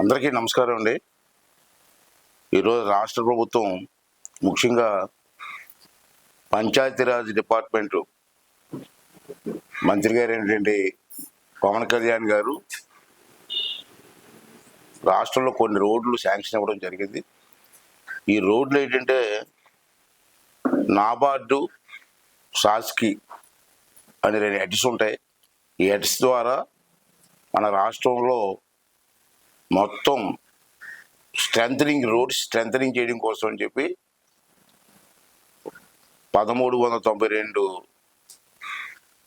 అందరికీ నమస్కారం అండి. ఈరోజు రాష్ట్ర ప్రభుత్వం ముఖ్యంగా పంచాయతీరాజ్ డిపార్ట్మెంటు మంత్రి గారు ఏంటంటే పవన్ కళ్యాణ్ గారు రాష్ట్రంలో కొన్ని రోడ్లు శాంక్షన్ ఇవ్వడం జరిగింది. ఈ రోడ్లు ఏంటంటే నాబార్డు సాస్కి అని రెండు ఎడ్స్ ఉంటాయి. ఈ ఎడ్స్ ద్వారా మన రాష్ట్రంలో మొత్తం స్ట్రెంథనింగ్ రోడ్స్ స్ట్రెంథనింగ్ చేయడం కోసం అని చెప్పి పదమూడు వందల తొంభై రెండు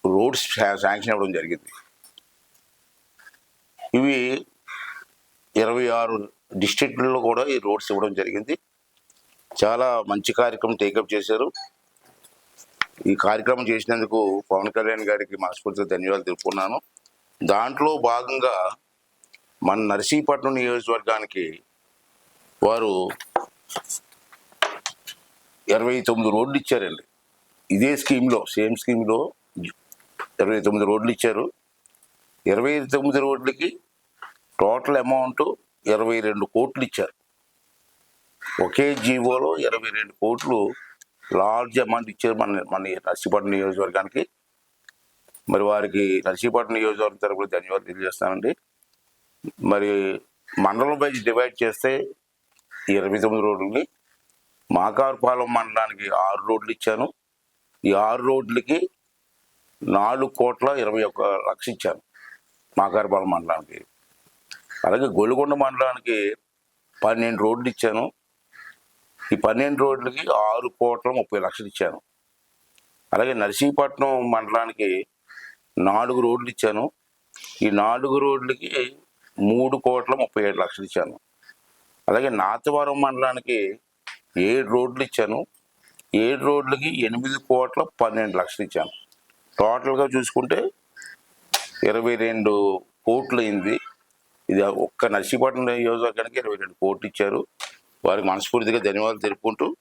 రోడ్స్ శాంక్షన్ ఇవ్వడం జరిగింది. ఇవి ఇరవై ఆరు డిస్ట్రిక్ట్లలో కూడా ఈ రోడ్స్ ఇవ్వడం జరిగింది. చాలా మంచి కార్యక్రమం టేకప్ చేశారు. ఈ కార్యక్రమం చేసినందుకు పవన్ కళ్యాణ్ గారికి మనస్ఫూర్తిగా ధన్యవాదాలు తెలుపుకున్నాను దాంట్లో భాగంగా మన నర్సీపట్నం నియోజకవర్గానికి వారు ఇరవై తొమ్మిది రోడ్లు ఇచ్చారండి. ఇదే స్కీమ్లో సేమ్ స్కీమ్లో ఇరవై తొమ్మిది రోడ్లు ఇచ్చారు. ఇరవై తొమ్మిది రోడ్లకి టోటల్ అమౌంట్ ఇరవై రెండు కోట్లు ఇచ్చారు. ఒకే జీవోలో ఇరవై రెండు కోట్లు లార్జ్ అమౌంట్ ఇచ్చారు మన మన నర్సీపట్నం నియోజకవర్గానికి. మరి వారికి నర్సీపట్నం నియోజకవర్గం తరపున ధన్యవాదాలు తెలియజేస్తానండి. మరి మండలం వైజ్ డివైడ్ చేస్తే ఇరవై తొమ్మిది రోడ్లని మాకారపాలెం మండలానికి ఆరు రోడ్లు ఇచ్చాను. ఈ ఆరు రోడ్లకి నాలుగు కోట్ల ఇరవై ఒక్క లక్ష ఇచ్చాను మాకారపాలెం మండలానికి. అలాగే గొలుగొండ మండలానికి పన్నెండు రోడ్లు ఇచ్చాను. ఈ పన్నెండు రోడ్లకి ఆరు కోట్ల ముప్పై లక్షలు ఇచ్చాను. అలాగే నర్సీపట్నం మండలానికి నాలుగు రోడ్లు ఇచ్చాను. ఈ నాలుగు రోడ్లకి మూడు కోట్ల ముప్పై ఏడు లక్షలు ఇచ్చాను. అలాగే నాతవరం మండలానికి ఏడు రోడ్లు ఇచ్చాను. ఏడు రోడ్లకి ఎనిమిది కోట్ల పన్నెండు లక్షలు ఇచ్చాను. టోటల్గా చూసుకుంటే ఇరవై రెండు కోట్లు అయింది. ఇది ఒక్క నర్సీపట్నం నియోజకవర్గానికి ఇరవై రెండు కోట్లు ఇచ్చారు. వారికి మనస్ఫూర్తిగా ధన్యవాదాలు తెలుపుకుంటూ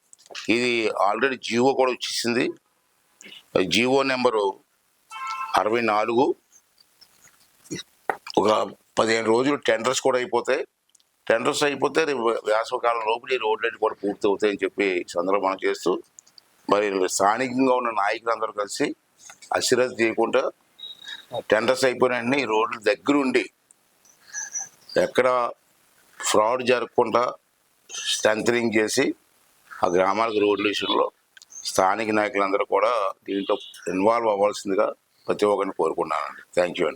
ఇది ఆల్రెడీ జీవో కూడా వచ్చేసింది. జీవో నెంబరు అరవై నాలుగు. ఒక పదిహేను రోజులు టెండర్స్ కూడా అయిపోతాయి. టెండర్స్ అయిపోతే రేపు వేసవకాలం లోపల ఈ రోడ్లన్నీ కూడా పూర్తి అవుతాయని చెప్పి సందర్భం మనం చేస్తూ మరి స్థానికంగా ఉన్న నాయకులందరూ కలిసి అశ్రద్ధ తీయకుండా టెండర్స్ అయిపోయిన ఈ రోడ్ల దగ్గరుండి ఎక్కడ ఫ్రాడ్ జరగకుండా స్ట్రెంథనింగ్ చేసి ఆ గ్రామాలకు రోడ్ల విషయంలో స్థానిక నాయకులందరూ కూడా దీంట్లో ఇన్వాల్వ్ అవ్వాల్సిందిగా ప్రతి ఒక్కరిని కోరుకున్నానండి థ్యాంక్ యూ అండి.